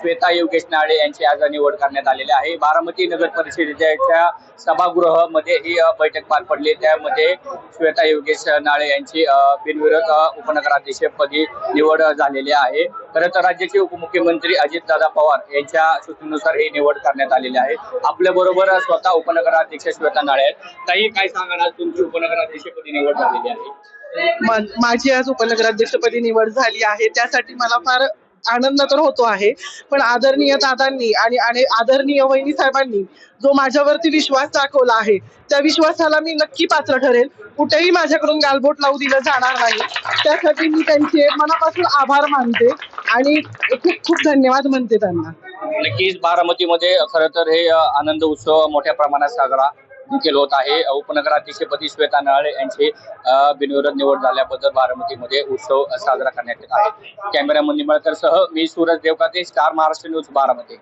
श्वेता योगेश नाळे यांची आज निवड करण्यात आलेली आहे. बारामती नगर परिषदेच्या सभागृहामध्ये ही बैठक पार पडली. त्यामध्ये श्वेता योगेश नाळे यांची बिनविरोध उपनगराध्यक्षपदी निवड झालेली आहे. खरं तर राज्याचे उपमुख्यमंत्री अजितदादा पवार यांच्या सूचनेनुसार ही निवड करण्यात आलेली आहे. आपल्या बरोबर स्वतः उपनगराध्यक्ष श्वेता नाळे आहेत. काही काय सांगा आज तुमची उपनगराध्यक्षपदी निवड झालेली आहे? माझी आज उपनगराध्यक्षपदी निवड झाली आहे. त्यासाठी मला फार आनंद तर होतो आहे. पण आदरणीय दादांनी आणि आणि आदरणीय वहिनी साहेबांनी जो माझ्यावरती विश्वास दाखवला आहे त्या विश्वासाला मी नक्की पात्र ठरेल. कुठेही माझ्याकडून गालबोट लावू दिलं जाणार नाही. त्यासाठी मी त्यांचे मनापासून आभार मानते आणि खूप खूप धन्यवाद म्हणते त्यांना. नक्कीच बारामतीमध्ये खरं तर हे आनंद उत्सव मोठ्या प्रमाणात साजरा देखील होत आहे. उपनगराध्यक्षपदी श्वेता नाळे यांची बिनविरोध निवड झाल्याबद्दल बारामतीमध्ये उत्सव साजरा करण्यात येत आहे. कॅमेरामन निंबाळकर सह मी सूरज देवकाते स्टार महाराष्ट्र न्यूज बारामती.